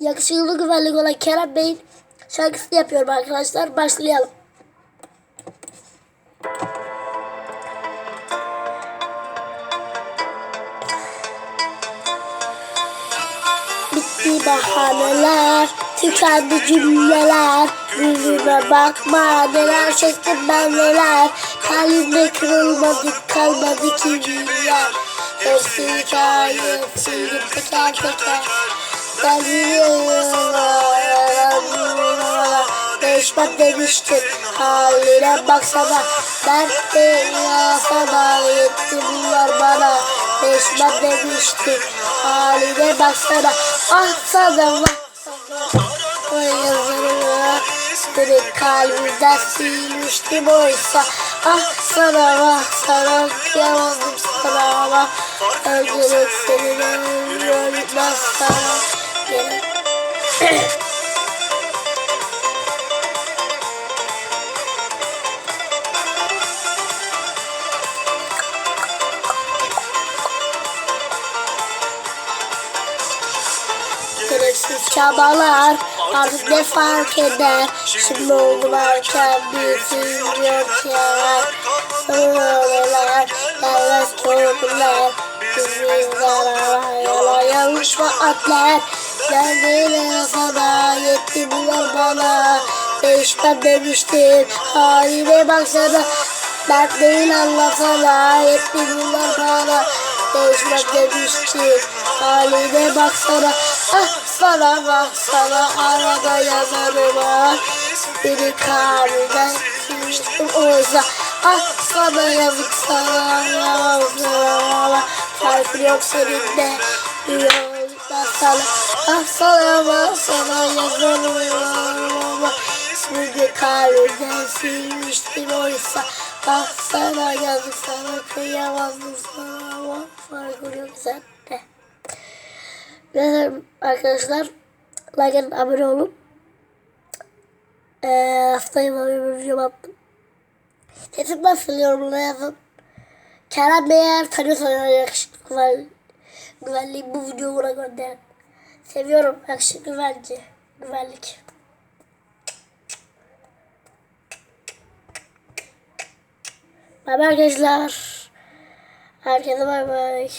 yakışıklı güvenlik olan Kerem Bey'in şarkısını yapıyorum arkadaşlar. Başlayalım. Bitti bahaneler, tükendi cümleler Yüzüme bakma neler çektim ben neler Kalbimde kırılmadı kalmadı ki yer Hepsi hikaye sildim teker teker Değişmem demiştim haline baksana Ben de sana yetti bunlar bana Değişmem demiştim haline baksana Ah sana O yazarımı Beni kalbimden silmiştim oysa Ah sana bak sana kıyamazdım sana ama Öldürüp seni öldürmez sana Gene Gereksiz çabalar artık ne fark eder? Şimdi oldu varken bizim yok ya. Sarılar gelmez korkular. Bizim zarara yola yanlış vaatler Derdine sana yetti bunlar bana. Değişmem demiştin haline baksana. Dert değil anlasana yetti bunlar bana. Değişmem demiştin haline baksana. Ah sana bak sana arada yazarım ah Beni kalbimden silmiştim oysa Ah sana yazık sana yazık. Farkı yok Yolda sana Ah sana bak sana yazarım ama Beni kalbimden silmiştim oysa Ah sana yazık sana kıyamazdım sana ama Farkı yok sende ve arkadaşlar like edin, abone olun. Ee, haftaya böyle bir video attım. Sesim nasıl yorumlara yazın. Kerem Bey eğer tanıyorsanız yakışıklı güven, güvenliği bu videoyu ona gönderin. Seviyorum yakışıklı güvenci. Güvenlik. Bay bay arkadaşlar. Herkese bay bay.